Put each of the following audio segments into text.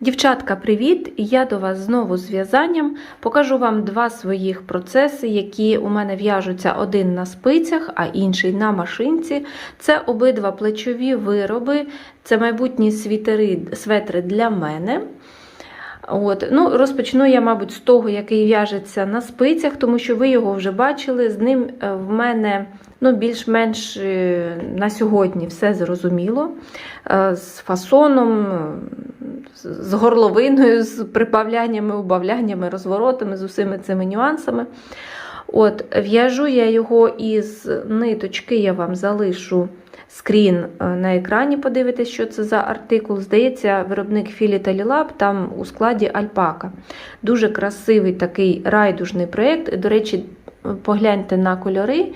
Дівчатка, привіт! Я до вас знову з в'язанням. Покажу вам два своїх процеси, які у мене в'яжуться один на спицях, а інший на машинці. Це обидва плечові вироби, це майбутні світери, светри для мене. От. Ну, Розпочну я, мабуть, з того, який в'яжеться на спицях, тому що ви його вже бачили. З ним е, в мене ну, більш-менш е, на сьогодні все зрозуміло. Е, З фасоном, з горловиною, з прибавляннями, убавляннями, розворотами, з усіми цими нюансами. От, В'яжу я його із ниточки, я вам залишу скрін е, на екрані, подивитесь, що це за артикул. Здається, виробник Філі Талілаб там у складі Альпака. Дуже красивий такий райдужний проєкт. До речі, погляньте на кольори.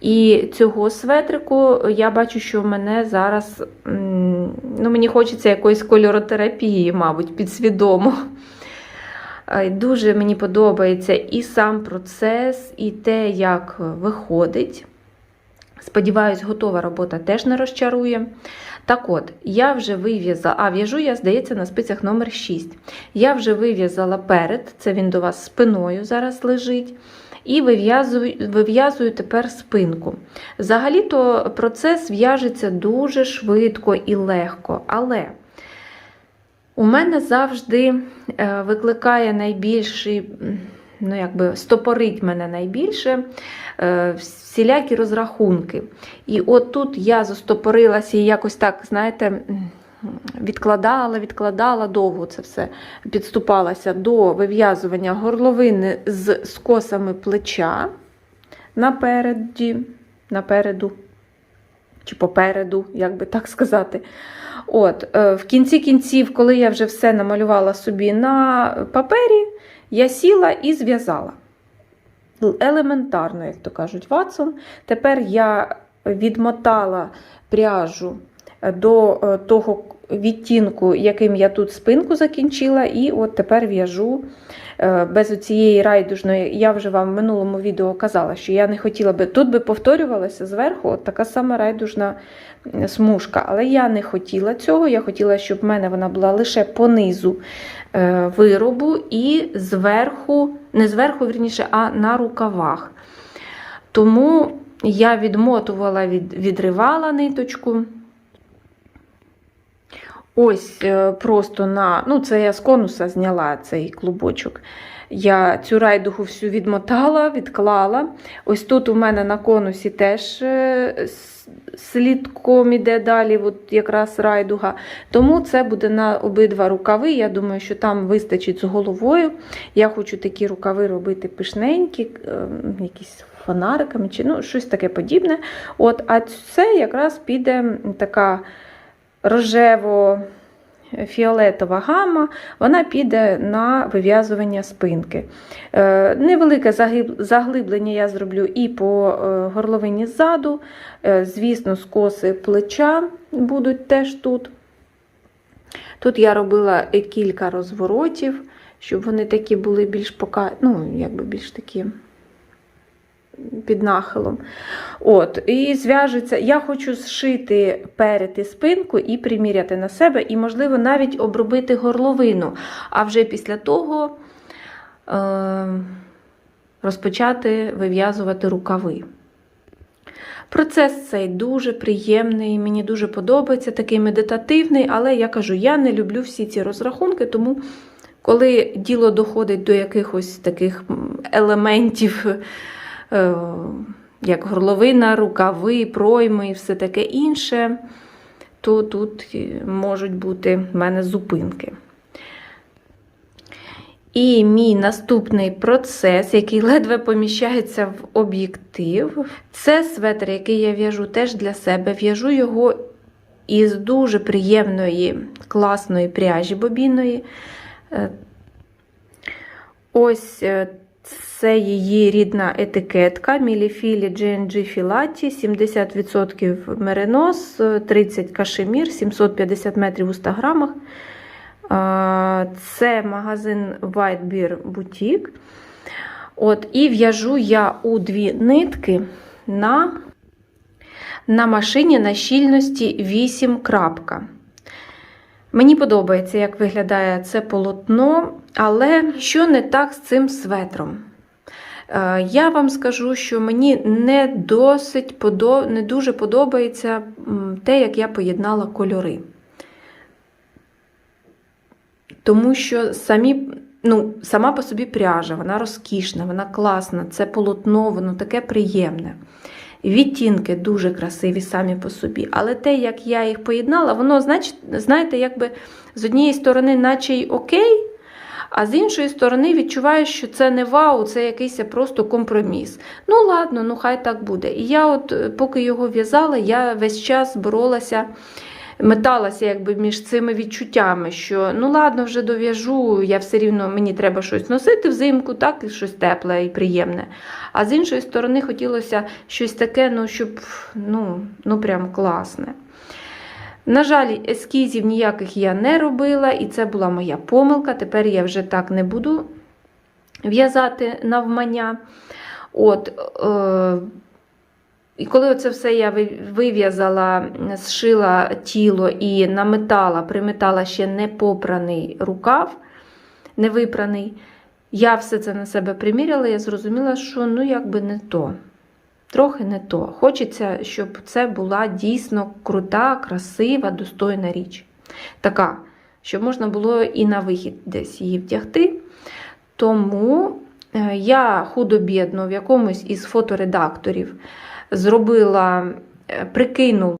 І цього светрику я бачу, що в мене зараз ну, мені хочеться якоїсь кольоротерапії, мабуть, підсвідомо. Е, Дуже мені подобається і сам процес, і те, як виходить. Сподіваюсь, готова робота теж не розчарує. Так от, я вже вив'язала, а в'яжу я, здається, на спицях номер 6. Я вже вив'язала перед, це він до вас спиною зараз лежить. І вив'язую вив'язую тепер спинку. Взагалі-то процес в'яжеться дуже швидко і легко, але у мене завжди е, викликає найбільший, ну якби стопорить мене найбільше е, всілякі розрахунки. І от тут я застопорилася і якось так, знаєте, відкладала, відкладала довго це все, підступалася до вив'язування горловини з скосами плеча напереді, напереду, чи попереду, як би так сказати. От, е, В кінці кінців, коли я вже все намалювала собі на папері, я сіла і зв'язала. Елементарно, як то кажуть, Ватсон. Тепер я відмотала пряжу до е, того відтінку, яким я тут спинку закінчила, і от тепер в'яжу е, без цієї райдужної. Я вже вам в минулому відео казала, що я не хотіла би. Тут би повторювалася зверху от така сама райдужна смужка. Але я не хотіла цього. Я хотіла, щоб в мене вона була лише по низу е, виробу і зверху, не зверху, вірніше, а на рукавах. Тому я відмотувала, від, відривала ниточку. Ось е, просто на, ну це я з конуса зняла цей клубочок. Я цю райдугу всю відмотала, відклала. Ось тут у мене на конусі теж е, слідком іде далі, от якраз райдуга. Тому це буде на обидва рукави. Я думаю, що там вистачить з головою. Я хочу такі рукави робити пишненькі, якісь фонариками чи ну, щось таке подібне. От, А це якраз піде така рожево-фіолетова гама, вона піде на вив'язування спинки. Е, невелике заглиблення я зроблю і по е, горловині ззаду. Е, звісно, скоси плеча будуть теж тут. Тут я робила кілька розворотів, щоб вони такі були більш пока, ну, якби більш такі під нахилом. От, І зв'яжеться. Я хочу зшити перед і спинку і приміряти на себе, і, можливо, навіть обробити горловину. А вже після того е, розпочати вив'язувати рукави. Процес цей дуже приємний, мені дуже подобається, такий медитативний, але я кажу, я не люблю всі ці розрахунки, тому коли діло доходить до якихось таких елементів, як горловина, рукави, пройми і все таке інше, то тут можуть бути в мене зупинки. І мій наступний процес, який ледве поміщається в об'єктив, це светр, який я в'яжу теж для себе. В'яжу його із дуже приємної, класної пряжі бобінної. Ось це її рідна етикетка Міліфілі GNG Філаті, 70% меринос, 30 кашемір, 750 метрів у 100 грамах. Це магазин White Bear Boutique. От, І в'яжу я у дві нитки на на машині на щільності 8 крапка. Мені подобається, як виглядає це полотно, але що не так з цим светром? Е, Я вам скажу, що мені не досить не дуже подобається те, як я поєднала кольори. Тому що самі, ну, сама по собі пряжа, вона розкішна, вона класна, це полотно, воно таке приємне. Відтінки дуже красиві самі по собі. Але те, як я їх поєднала, воно, знаєте, якби з однієї сторони, наче й окей, а з іншої сторони, відчуваєш, що це не вау, це якийсь просто компроміс. Ну, ладно, ну хай так буде. І я, от, е, поки його в'язала, я весь час боролася, металася якби між цими відчуттями, що ну ладно, вже дов'яжу, я все рівно мені треба щось носити взимку, так, і щось тепле і приємне. А з іншої сторони, хотілося щось таке, ну, щоб ну, ну прям класне. На жаль, ескізів ніяких я не робила, і це була моя помилка. Тепер я вже так не буду в'язати навмання. От, е, і коли це все я вив'язала, зшила тіло і наметала, приметала ще не попраний рукав, не випраний, я все це на себе приміряла, я зрозуміла, що ну якби не то. Трохи не то. Хочеться, щоб це була дійсно крута, красива, достойна річ. Така, щоб можна було і на вихід десь її вдягти. Тому е, я худо-бідно в якомусь із фоторедакторів зробила, е, прикинула.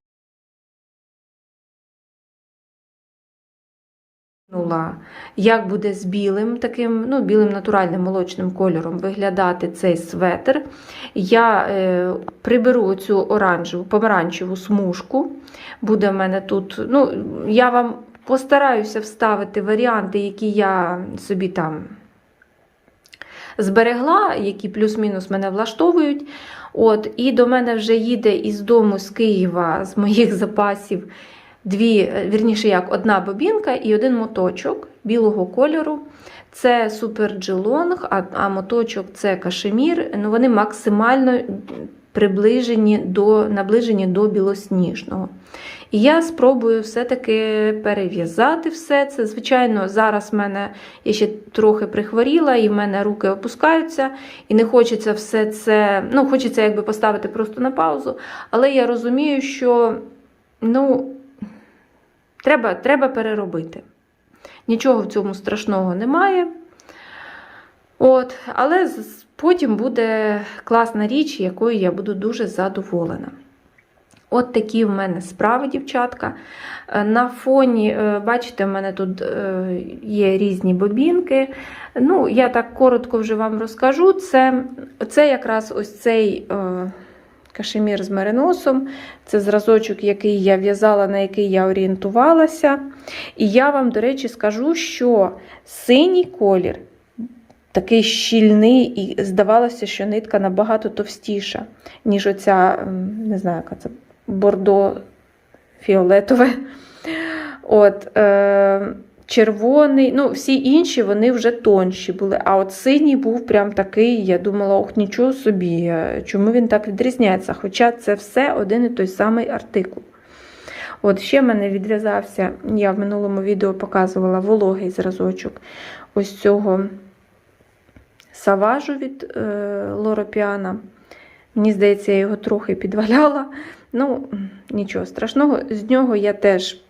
Як буде з білим, таким, ну, білим натуральним молочним кольором виглядати цей светр. Я е, приберу цю оранжеву, помаранчеву смужку. Буде в мене тут. ну, Я вам постараюся вставити варіанти, які я собі там зберегла, які плюс-мінус мене влаштовують. От, І до мене вже їде із дому з Києва, з моїх запасів, дві, вірніше як, одна бобінка і один моточок білого кольору. Це супер джилонг, а, а моточок це кашемір. Ну, Вони максимально приближені до, наближені до білосніжного. І я спробую все-таки перев'язати все це. Звичайно, зараз в мене я ще трохи прихворіла, і в мене руки опускаються, і не хочеться все це, ну, хочеться якби поставити просто на паузу. Але я розумію, що ну, треба, треба переробити. Нічого в цьому страшного немає. От, Але потім буде класна річ, якою я буду дуже задоволена. От такі в мене справи, дівчатка. Е, На фоні, е, бачите, в мене тут е, є різні бобінки. Ну, я так коротко вже вам розкажу. Це, це якраз ось цей кашемір з мериносом. Це зразочок, який я в'язала, на який я орієнтувалася. І я вам, до речі, скажу, що синій колір такий щільний, і здавалося, що нитка набагато товстіша, ніж оця, не знаю, яка це бордо фіолетове. От, е, червоний, ну, всі інші вони вже тонші були. А от синій був прям такий, я думала, ох, нічого собі, чому він так відрізняється? Хоча це все один і той самий артикул. От ще в мене відв'язався, я в минулому відео показувала вологий зразочок ось цього саважу від е, Лоропіана. Мені здається, я його трохи підваляла. Ну, нічого страшного. З нього я теж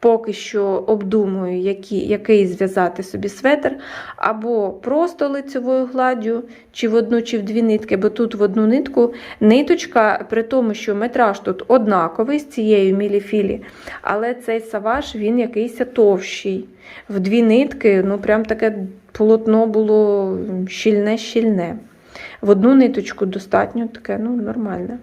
поки що обдумую, який, який зв'язати собі светр, або просто лицевою гладдю, чи в одну, чи в дві нитки, бо тут в одну нитку ниточка, при тому, що метраж тут однаковий з цією міліфілі, але цей саваж він якийсь товщий. В дві нитки, ну прям таке полотно було щільне-щільне. В одну ниточку достатньо таке, ну, нормальне.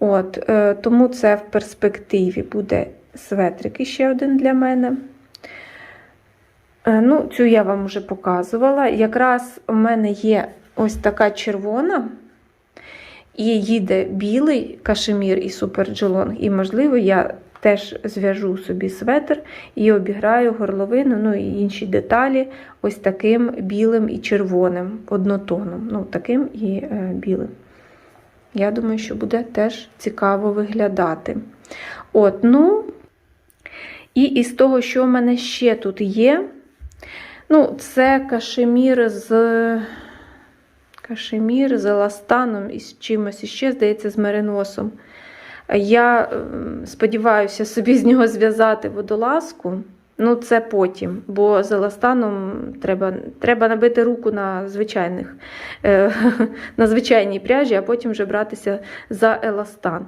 От, е, тому це в перспективі буде светрик іще один для мене. Е, ну, цю я вам вже показувала. Якраз у мене є ось така червона, і їде білий кашемір і суперджелонг. І, можливо, я теж зв'яжу собі светр і обіграю горловину, ну і інші деталі ось таким білим і червоним однотоном. Ну, таким і е, білим. Я думаю, що буде теж цікаво виглядати. От, ну, І із того, що в мене ще тут є, ну, це кашемір з кашемір з еластаном і з чимось іще, здається, з мериносом. Я ем, сподіваюся собі з нього зв'язати водолазку. Ну, це потім, бо з еластаном треба, треба набити руку на звичайних, е, на звичайній пряжі, а потім вже братися за еластан.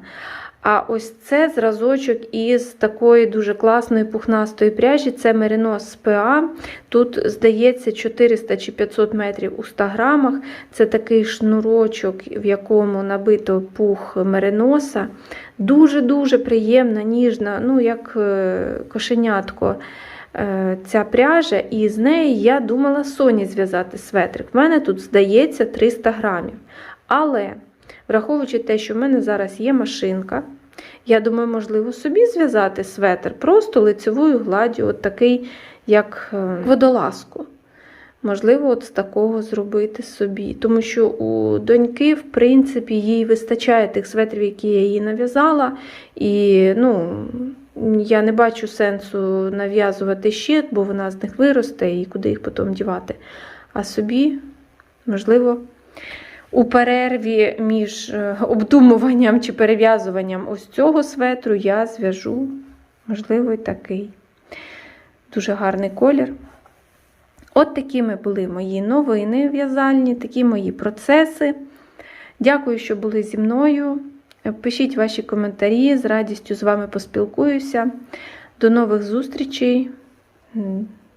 А ось це зразочок із такої дуже класної пухнастої пряжі. Це Merino ПА. Тут, здається, 400 чи 500 метрів у 100 грамах. Це такий шнурочок, в якому набито пух мериноса. Дуже-дуже приємна, ніжна, ну як е, кошенятко. е, Ця пряжа, і з неї я думала Соні зв'язати светрик. В мене тут, здається, 300 грамів. Але, враховуючи те, що в мене зараз є машинка, я думаю, можливо, собі зв'язати светр просто лицевою гладдю, от такий, як е, водолазку. Можливо, от з такого зробити собі. Тому що у доньки, в принципі, їй вистачає тих светрів, які я їй нав'язала. І ну, я не бачу сенсу нав'язувати ще, бо вона з них виросте і куди їх потім дівати. А собі, можливо, у перерві між е, обдумуванням чи перев'язуванням ось цього светру я зв'яжу, можливо, і такий. Дуже гарний колір. От такими були мої новини в'язальні, такі мої процеси. Дякую, що були зі мною. Пишіть ваші коментарі, з радістю з вами поспілкуюся. До нових зустрічей.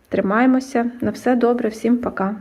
Тримаємося. На все добре, всім пока.